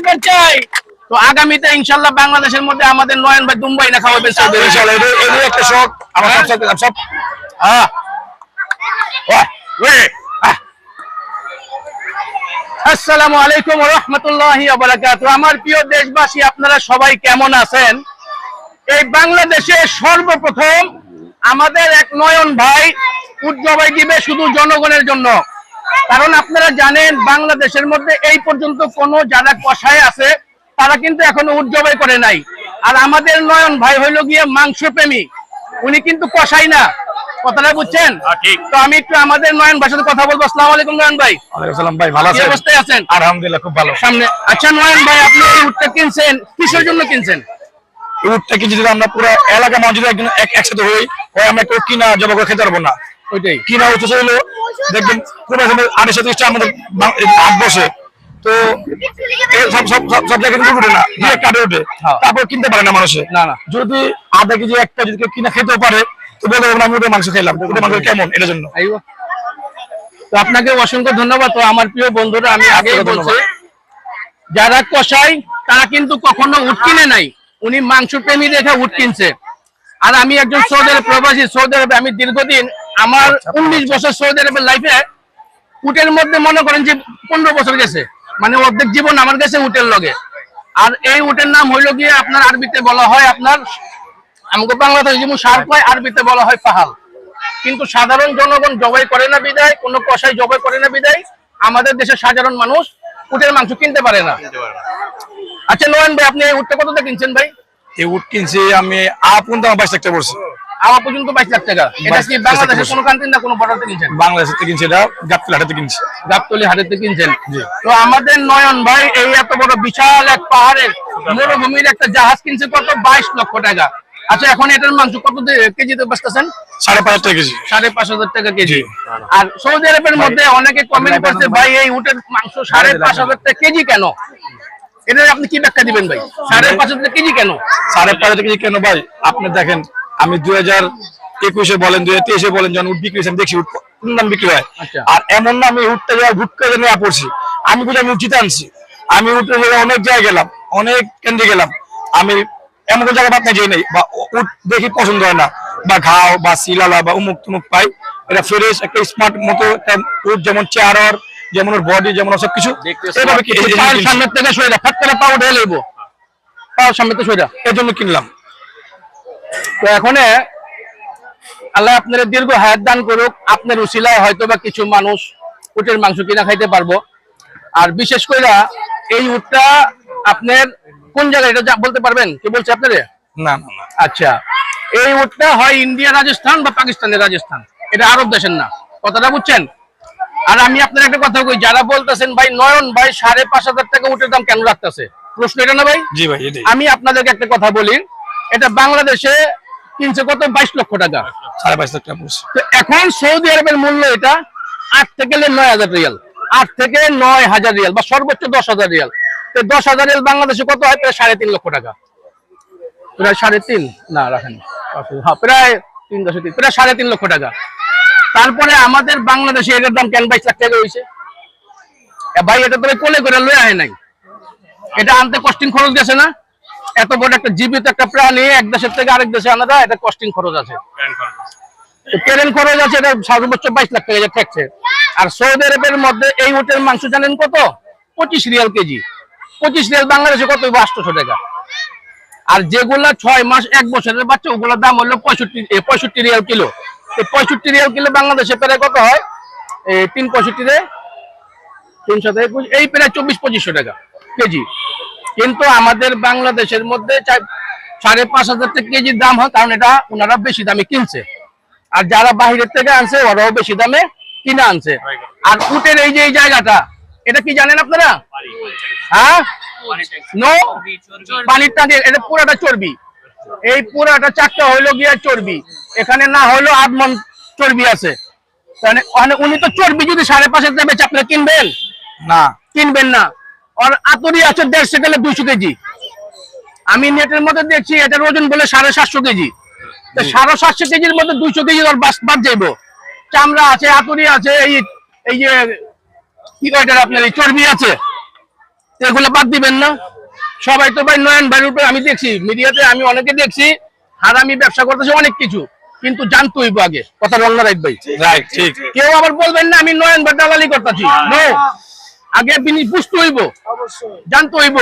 একবার চাই। তো আগামীতে ইনশাল্লাহ বাংলাদেশের মধ্যে আমাদের নয়ন ভাই দুম্বাই না খাওয়াবেন সৌদি আরবে। ইনশাআল্লাহ এটা এটা একটা শখ। আমার সব সব সব হ্যাঁ। আসসালামু আলাইকুম রহমতুল্লাহি আমার প্রিয় দেশবাসী আপনারা সবাই কেমন আছেন? এই বাংলাদেশে সর্বপ্রথম আমাদের এক নয়ন ভাই উজ্জবাই দিবে শুধু জনগণের জন্য। কারণ আপনারা জানেন বাংলাদেশের মধ্যে এই পর্যন্ত কোন যারা কষায় আছে তারা কিন্তু এখনও উজ্জবাই করে নাই। আর আমাদের নয়ন ভাই হইল গিয়ে মাংস প্রেমী উনি কিন্তু কষাই না। কথাটা বুঝছেন? তো আমি একটু আমাদের নয়ন ভাইয়ের সাথে কথা বলব। আসসালামু আলাইকুম নয়ন ভাই। আসসালাম ভাই ভালো আছেন? অবস্থায় আছেন? আলহামদুলিল্লাহ খুব ভালো। সামনে। আচ্ছা নয়ন ভাই আপনি এই উটটা কিনছেন কিসের জন্য কিনছেন? উঠতে কি যদি আমরা পুরো এলাকা মানুষ যদি একজন এক- একসাথে হই আমরা একটু কিনা জবা করে খেতে পারব না। ওইটাই। কিনা হচ্ছে হলো দেখবেন কোনো সময় আড়াইশো তিরিশটা আমাদের হাট বসে। তো সব সব সব জায়গায় কিন্তু না। দিয়ে কাটে হ্যাঁ। তারপর কিনতে পারে না মানুষে। না, না। যদি আধা কেজি একটা যদি কেউ কিনা খেতেও পারে তো না, আমি ওটা মাংস খেলাম ওটা মাংস কেমন? এটার জন্য। তো আপনাকে অসংখ্য ধন্যবাদ। তো আমার প্রিয় বন্ধুরা আমি আগে বলছি যারা কষাই তারা কিন্তু কখনো উট কিনে নাই। উনি মাংস প্রেমী দেখে উট কিনছে। আর আমি একজন সৌদি আরব প্রবাসী সৌদি আরবে আমি দীর্ঘদিন আমার উনিশ বছর সৌদি আরবের লাইফে উটের মধ্যে মনে করেন যে পনেরো বছর গেছে। মানে অর্ধেক জীবন আমার কাছে উটের লগে। আর এই উটের নাম হইল গিয়ে আপনার আরবিতে বলা হয় আপনার আমাকে বাংলাদেশ যেমন সার কয় আরবিতে বলা হয় পাহাল। কিন্তু সাধারণ জনগণ জবাই করে না বিদায় কোনো কষাই জবাই করে না বিদায়। আমাদের দেশের সাধারণ মানুষ উটের মাংস কিনতে পারে না। আচ্ছা নয়ন ভাই আপনি এই উটটা কতটা কিনছেন ভাই? এই উট কিনছি আমি আপন আমার বাইশ টাকা পড়ছে। আমার পর্যন্ত বাইশ লাখ টাকা। এটা কি বাংলাদেশের কোনো কান্ট্রি না কোনো বর্ডারতে কিনছেন? বাংলাদেশের থেকে কিনছি এটা গাবতলা হাটাতে কিনছি। গাবতলি হাটেতে কিনছেন? তো আমাদের নয়ন ভাই এই এত বড় বিশাল এক পাহাড়ের মরুভূমির একটা জাহাজ কিনছে কত? বাইশ লক্ষ টাকা। আচ্ছা এখন এটার মাংস কত কেজিতে বেচতেছেন? সাড়ে পাঁচ টাকা কেজি। সাড়ে পাঁচ হাজার টাকা কেজি। আর সৌদি আরবের মধ্যে অনেকে কমেন্ট করছে ভাই এই উটের মাংস সাড়ে পাঁচ হাজার টাকা কেজি কেন? এটা আপনি কি ব্যাখ্যা দিবেন ভাই? সাড়ে পাঁচ হাজার কেজি কেন? সাড়ে পাঁচ হাজার কেজি কেন ভাই? আপনি দেখেন আমি দুই হাজার একুশে বলেন দুই হাজার তেইশে বলেন যখন উঠ বিক্রি হয়েছে আমি দেখছি উঠ কোন দাম বিক্রি হয়। আচ্ছা। আর এমন না আমি উঠতে যাওয়া হুট করে নিয়ে পড়ছি। আমি বুঝি আমি উচিত আনছি। আমি উঠতে জায়গায় অনেক জায়গায় গেলাম অনেক কেন্দ্রে গেলাম। আমি এমন কোন জায়গায় বাদ যাই নাই বা উঠ দেখি পছন্দ হয় না বা ঘাও বা শিলালা বা উমুক তুমুক পাই। এটা ফ্রেশ একটা স্মার্ট মতো একটা উঠ যেমন চেয়ার যেমন ওর বডি যেমন ওর সবকিছু এভাবে কি- এই- এই- পায়ের এই- সামনে থেকে সরে ফাট করে পাও ঢেলে পাও সামনে থেকে সরে এর জন্য কিনলাম। তো এখন আল্লাহ আপনার দীর্ঘ হায়াত দান করুক। আপনার উশিলায় হয়তো বা কিছু মানুষ উটের মাংস কিনা খাইতে পারব। আর বিশেষ করে এই উটটা আপনার কোন জায়গায় এটা বলতে পারবেন? কি বলছে আপনারে? না আচ্ছা এই উটটা হয় ইন্ডিয়া রাজস্থান বা পাকিস্তানের রাজস্থান। এটা আরব দেশের না। কথাটা বুঝছেন? আর আমি আপনার একটা কথা কই যারা বলতেছেন ভাই নয়ন ভাই সাড়ে পাঁচ হাজার টাকা উটের দাম কেন রাখতেছে? প্রশ্ন এটা না ভাই? জি ভাই আমি আপনাদেরকে একটা কথা বলি এটা বাংলাদেশে কিনছে কত? বাইশ লক্ষ টাকা। সাড়ে পাঁচ লাখ টাকা তো এখন সৌদি আরবের মূল্য এটা আট থেকে নয় হাজার রিয়াল। আট থেকে নয় হাজার রিয়াল বা সর্বোচ্চ দশ হাজার রিয়াল। তো দশ হাজার রিয়াল বাংলাদেশে কত হয়? প্রায় সাড়ে তিন লক্ষ টাকা। প্রায় সাড়ে তিন। না রাখেন। হ্যাঁ প্রায় তিন দশ তিন প্রায় সাড়ে তিন লক্ষ টাকা। তারপরে আমাদের বাংলাদেশে এটার দাম কেন বাইশ লাখ টাকা হয়েছে? ভাই এটা তো কোলে করে লয়ে আয় নাই। এটা আনতে কস্টিং খরচ গেছে না? এত বড় একটা জীবিত একটা প্রাণী এক দেশের থেকে আরেক দেশে আনা যায় এটা কস্টিং খরচ আছে। ট্রেন খরচ আছে এটা সর্বোচ্চ বাইশ লাখ টাকা ঠেকছে। আর সৌদি আরবের মধ্যে এই উটের মাংস জানেন কত? পঁচিশ রিয়াল কেজি। পঁচিশ রিয়াল বাংলাদেশে কত আটশোশো টাকা। আর যেগুলা ছয় মাস এক বছরের বাচ্চা ওগুলোর দাম হলো পঁয়ষট্টি পঁয়ষট্টি রিয়াল কিলো। এই পঁয়ষট্টি রিয়াল কিলো বাংলাদেশে প্রায় কত হয়? এই তিন পঁয়ষট্টি রে? তিনশো একুশ এই প্রায় চব্বিশ পঁচিশশো টাকা কেজি। কিন্তু আমাদের বাংলাদেশের মধ্যে সাড়ে পাঁচ হাজার টাকা কেজির দাম হয় কারণ এটা ওনারা বেশি দামে কিনছে। আর যারা বাহিরের থেকে আনছে ওরাও বেশি দামে কিনে আনছে। আর উটের এই যে এই জায়গাটা এটা কি জানেন আপনারা? হ্যাঁ? নো পানির টাকে এটা পুরাটা চর্বি। এই পুরাটা চারটা হইল গিয়া চর্বি। এখানে না হইল আধ মন চর্বি আছে। ওখানে উনি তো চর্বি যদি সাড়ে পাঁচ হাজার বেচে আপনি কিনবেন? না। কিনবেন না। আর আতরি আছে দেড়শো গেলে দুইশো কেজি। আমি নেটের মধ্যে দেখছি এটার ওজন বলে সাড়ে সাতশো কেজি। সাড়ে সাতশো কেজির মধ্যে দুইশো কেজি বাদ যাইব। চামড়া আছে আতুরি আছে এই এই যে কি কয়টার আপনার এই চর্বি আছে। এগুলো বাদ দিবেন না। সবাই তো ভাই নয়ন ভাইয়ের উপরে আমি দেখছি মিডিয়াতে আমি অনেকে দেখছি আর আমি ব্যবসা করতেছি অনেক কিছু কিন্তু জানতো হইব আগে। কথা রং না রাইট ভাই? রাইট ঠিক। কেউ আবার বলবেন না আমি নয়ন ভাই দালালি করতেছি। আগে বিনি বুঝতে হইব জানতে হইব।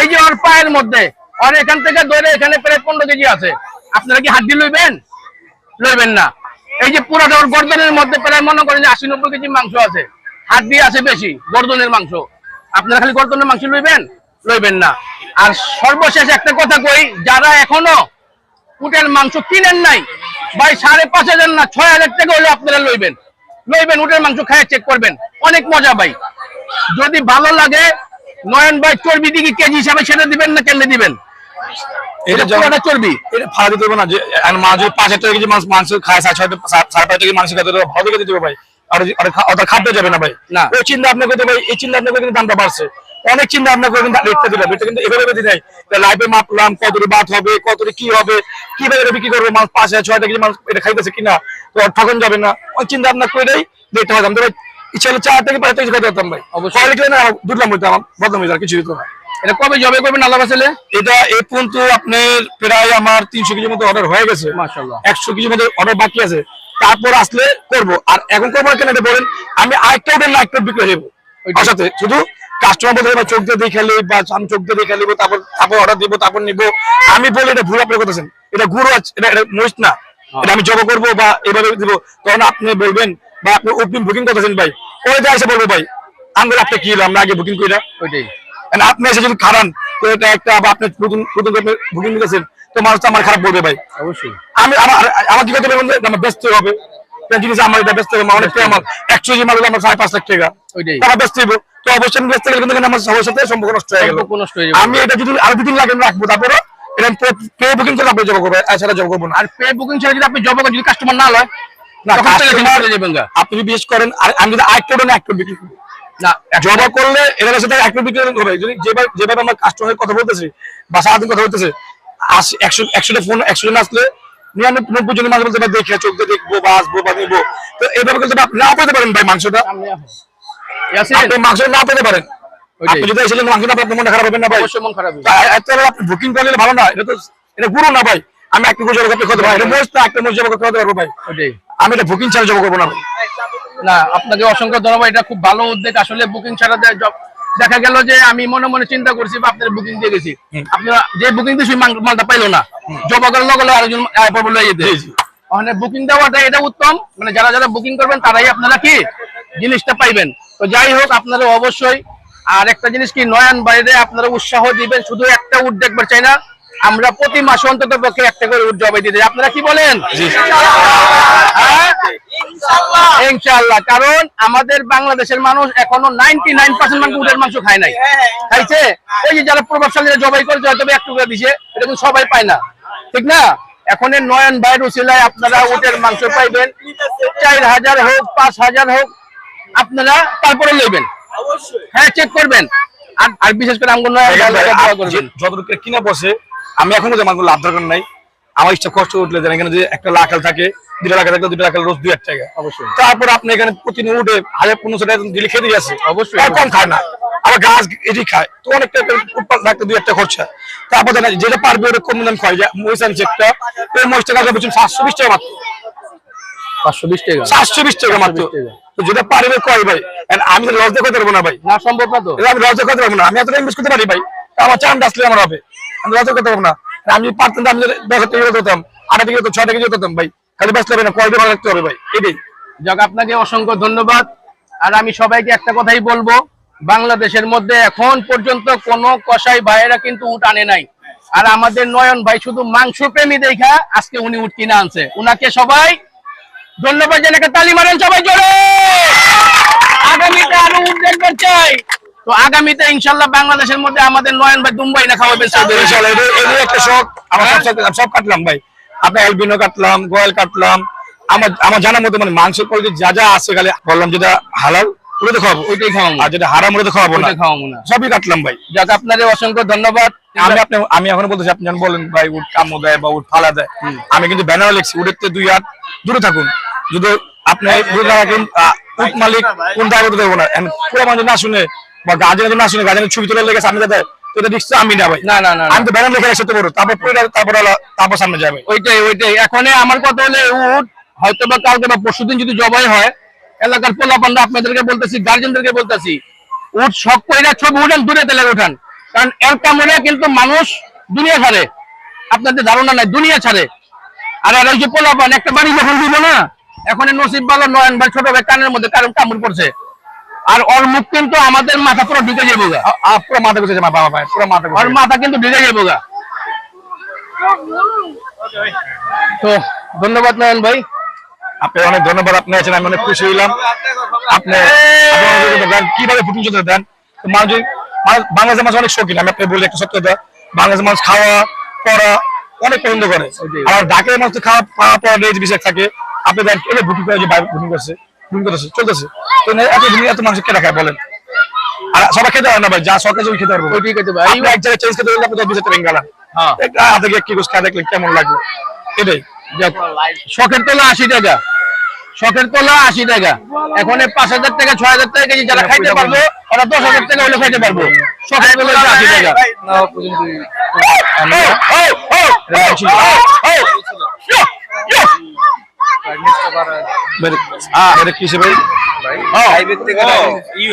এই যে ওর পায়ের মধ্যে ওর এখান থেকে ধরে এখানে প্রায় পনেরো কেজি আছে। আপনারা কি হাড্ডি লইবেন? লইবেন না। এই যে পুরোটা ওর গর্দনের মধ্যে প্রায় মনে করেন যে আশি নব্বই কেজি মাংস আছে। হাড্ডি আছে বেশি গর্দনের মাংস। আপনারা খালি গর্দনের মাংস লইবেন? লইবেন না। আর সর্বশেষ একটা কথা কই যারা এখনও উটের মাংস কিনেন নাই ভাই সাড়ে পাঁচ হাজার না ছয় হাজার টাকা হলে আপনারা লইবেন। লইবেন উটের মাংস খায় চেক করবেন। অনেক মজা ভাই। যদি ভালো লাগে নয়ন ভাই চর্বি দিকে কেজি হিসাবে সেটা দিবেন না কেন দিবেন? এটা এটা চর্বি। এটা ফাড়া দিতে না আর মা পাঁচ হাজার টাকা কেজি মাংস মাংস খায় সাড়ে ছয় সাড়ে সাড়ে পাঁচ কেজি মাংস খাতে ভালো দিতে দেবে ভাই। আর আর ওটা খাদ্য যাবে না ভাই। না। ওই চিন্তা আপনার করতে ভাই এই চিন্তা আপনার কিন্তু দামটা বাড়ছে। অনেক চিন্তা আপনার করে কিন্তু রেটটা দিলাম। এটা কিন্তু এভাবে বেঁধে নেই। লাইফে মাপলাম বাদ হবে কতটি কি হবে কীভাবে এটা বিক্রি করব মাছ পাঁচ হাজার ছয় কেজি মাছ এটা খাইতেছে কিনা তো ঠকন যাবে না। ওই চিন্তা আপনার হয় আমি তো ভাই ইচ্ছা চার থেকে পাঁচ থেকে খাইতে পারতাম ভাই। অবশ্যই। না দুধলাম বলতে আমার বদলাম হয়ে যায় কিছু দিত না। এটা কবে জবে করবেন আল্লাহ ছেলে এটা এই পর্যন্ত আপনার প্রায় আমার তিনশো কেজির মতো অর্ডার হয়ে গেছে। মাশাআল্লাহ। একশো কেজির মতো অর্ডার বাকি আছে। তারপর আসলে করব। আর এখন করব কেন এটা বলেন? আমি আরেকটা না একটা বিক্রি হয়ে যাব। সাথে শুধু কাস্টমার বলতে চোখ দিয়ে বা আমি চোখ দিয়ে তারপর তারপর অর্ডার দিব তারপর নিবো। আমি বলি এটা ভুল আপনি করতেছেন। এটা গুরু আছে এটা এটা মহিষ না। এটা আমি জব করব বা এভাবে দিব। তখন আপনি বলবেন আপনি ওপেন বুকিং করতেছেন ভাই। ওই যে এসে বলব ভাই? আপনি কি হলো? আমরা আগে বুকিং করি না। ওইটাই। আপনি এসে যদি খারান তো এটা একটা বা আপনি নতুন নতুন বুকিং তো মানুষ তো আমার খারাপ বলবে ভাই। অবশ্যই। আমি আমার আমার কি করতে আমার ব্যস্ত হবে। জিনিস আমার এটা ব্যস্ত হবে অনেক আমার। একশো জি মাল আমার সাড়ে পাঁচ লাখ টাকা। ওইটাই। তারা ব্যস্ত হইব। তো অবশ্যই আমি ব্যস্ত গেলে কিন্তু আমার সবার সাথে সম্পর্ক নষ্ট হয়ে গেল। নষ্ট হয়ে যাবে। আমি এটা যদি আরও দুদিন লাগে রাখব। তারপরে এটা পে বুকিং করে আপনি জব করব এছাড়া জব করব না। আর পে বুকিং ছেড়ে যদি আপনি জব করেন যদি কাস্টমার না লয় আপনি বিশেষ করেন আর আমি যদি ওটা একটা বিক্রি না জবা করলে সাথে একটা বিক্রি হবে যদি যেভাবে যেভাবে আমার কাস্টমারের কথা বলতেছি বা সারাদিন কথা বলতেছে একশো একশোটা ফোন একশো জন আসলে নিরানব্বই নব্বই জন মাঝে বলতে পারে দেখে চোখ দিয়ে দেখব বা আসব বা নিবো। তো এইভাবে আপনি না পেতে পারেন ভাই মাংসটা। আপনি মাংস না পেতে পারেন। আপনি যদি আপনার খারাপ হবে না ভাই। মন খারাপ আপনি বুকিং করলে ভালো না এটা তো এটা গুরু না ভাই। আমি একটা গুরু জবাব করতে পারব মোস্ট একটা মোস্ট জবাব করতে পারব ভাই? আমি এটা বুকিং ছাড়া জবাব করব না না আপনাকে অসংখ্য ধন্যবাদ এটা খুব ভালো উদ্যোগ। আসলে বুকিং ছাড়া দেয় job- দেখা গেল যে আমি মনে মনে চিন্তা করছি বা আপনার বুকিং দিয়ে গেছি। আপনারা যে বুকিং দিয়ে সেই মাল- মালটা পাইলো না। জবা করার লগে আরেকজন পড়বে লইয়ে যেতে জি, জি। বুকিং দেওয়াটা এটা উত্তম। মানে যারা যারা বুকিং করবেন তারাই আপনারা কি? জিনিসটা পাইবেন। তো যাই হোক আপনারা অবশ্যই। আর একটা জিনিস কি নয়ন বাইরে আপনারা উৎসাহ দিবেন। শুধু একটা দেখবার চাই না আমরা প্রতি মাসে অন্তত পক্ষে একটা করে উট জবাই দিতে আপনারা কি বলেন? হ্যাঁ? ইনশাআল্লাহ কারণ আমাদের বাংলাদেশের মানুষ এখনও নাইনটি নাইন পার্সেন্ট মানুষ উটের মাংস খায় নাই। খাইছে? ওই যে যারা প্রভাবশালীরা জবাই করেছে হয়তো একটু করে দিছে এটা কিন্তু সবাই পায় না। ঠিক না? এখন নয়ন ভাইয়ের উচিলায় আপনারা উটের মাংস পাইবেন। চার হাজার হোক পাঁচ হাজার হোক আপনারা তারপরে লইবেন। হ্যাঁ চেক করবেন। আর আর বিশেষ করে আমগুলো যতটুকু কিনা বসে আমি এখনও মালগুলো লাভ দরকার নাই। আমার ইচ্ছা কষ্ট উঠলে দেন এখানে যে একটা লাখাল থাকে দুটা লাখ থাকলে দুটা লাখাল রোজ দুই এক টাকা। অবশ্যই। তারপর আপনি এখানে প্রতিদিন উঠে হাজার পনেরোশো টাকা দিলে খেতে গেছে অবশ্যই। কম খায় না। আবার গাছ এটি খায়। তো অনেকটা উৎপাদন থাকতে দুই একটা খরচা। তারপর দেখেন যেটা পারবে ওটা কম দাম খায় মহিষ আনছে একটা। ওই মহিষটা গাছ বলছেন সাতশো বিশ টাকা মাত্র। পাঁচশো বিশ টাকা। সাতশো বিশ টাকা মাত্র। তো যেটা পারবে কয় ভাই? আমি লস দেখতে পারব না ভাই। না সম্ভব না তো। আমি লজ্জা করতে পারব না। আমি এতটা ইনভেস্ট করতে পারি ভাই। আমার চান আমার হবে। আমি করতে না। আমি পারতাম আমি দশ টাকা আট ছয় টাকা ভাই। খালি ব্যস্ত হবে না ভালো হবে, ভাই? এটাই। যাক, আপনাকে অসংখ্য ধন্যবাদ। আর আমি সবাইকে একটা কথাই বলব, বাংলাদেশের মধ্যে এখন পর্যন্ত কোনো কসাই ভাইয়েরা কিন্তু উট আনে নাই। আর আমাদের নয়ন ভাই শুধু মাংস প্রেমী দেখা, আজকে উনি উঠ কিনে আনছে। উনাকে সবাই ধন্যবাদ জানাকে তালি মারেন সবাই জোরে। আগামীতে আরও উট দেখবেন চাই। তো আগামীতে ইনশাল্লাহ বাংলাদেশের মধ্যে আমাদের নয়ন ভাই দুম্বাই না খাওয়াবেন একটা শখ। আমার সব কাটলাম ভাই। আপনার এলবিনো কাটলাম গোয়াল কাটলাম। আমার আমার জানার মতো মানে মাংসের কোয়ালিটি যা যা আছে খালি বললাম যেটা হালাল ওটা খাওয়াবো। ওইটাই খাওয়াবো। আর যেটা হারাম ওটা খাওয়াবো না। খাওয়াবো না। সবই কাটলাম ভাই। যাক আপনাদের অসংখ্য ধন্যবাদ। আমি আপনি আমি এখন বলতেছি আপনি যেন বলেন ভাই উঠ কামো দেয় বা উঠ ফালা দেয়। আমি কিন্তু ব্যানার লিখছি উঠের তো দুই হাত দূরে থাকুন। যদি আপনি উট মালিক কোন দায় দেবো না। পুরো মানুষ না শুনে বা গার্জেনের জন্য আসুন গার্জেনের ছবি তোলার লেগে সামনে এটা আমি না ভাই না না না। আমি তো ব্যানার লেখা তারপর তারপর তারপর সামনে যাবে। ওইটাই ওইটাই। এখন আমার কথা হলে উট হয়তো বা কালকে বা পরশুদিন যদি জবাই হয় এলাকার পোলাপান্ডা আপনাদেরকে বলতেছি গার্জেনদেরকে বলতেছি উট শখ করে ছবি উঠান দূরে তেলে উঠান। কারণ এর কামড়ে কিন্তু মানুষ দুনিয়া ছাড়ে। আপনাদের ধারণা নাই দুনিয়া ছাড়ে। আর আর ওই যে পোলাপান একটা বাড়ি যখন দিব না এখন নসিব ভালো নয়ন ভাই ছোট ভাই কানের মধ্যে কারণ কামড় পড়ছে। আর ওর মুখ কিন্তু আমাদের মাথা পুরো ঢুকে যাব গা পুরো মাথা গুছে বাবা ভাই পুরো মাথা ওর মাথা কিন্তু ঢুকে যাব গা তো ধন্যবাদ নয়ন ভাই। আপনি অনেক ধন্যবাদ আপনি আছেন আমি অনেক খুশি হইলাম। আপনি কীভাবে ফুটিং চলতে দেন? মানুষ বাংলাদেশের মানুষ অনেক শৌখিন আমি আপনি বলি একটা সত্য কথা। বাংলাদেশের মানুষ খাওয়া পড়া অনেক পছন্দ করে। আর ঢাকার মানুষ তো খাওয়া পড়া রেজ বিষয় থাকে আপনি দেন কে বুকিং করে যে বুকিং করছে করতেছে চলতেছে তো এত দিন এত মানুষ কে রাখায় বলেন আর সবাই খেতে পারে না ভাই যা সরকার খেতে পারব ঠিক আছে ভাই এক জায়গায় চেঞ্জ করতে গেলে আপনি দশ বিশ টাকা গেলাম হ্যাঁ। হাতে গিয়ে কি গোস খায় দেখলে কেমন লাগল এটাই শখের তোলা আশি টাকা শখের তোলা আশি টাকা এখন পাঁচ হাজার টাকা ছয় হাজার টাকা কেজি যারা খাইতে পারব ওরা দশ হাজার টাকা হলে খাইতে পারব শখের তোলা আশি টাকা মেরে আ মেরে কিসে ভাই ও ই হয়ে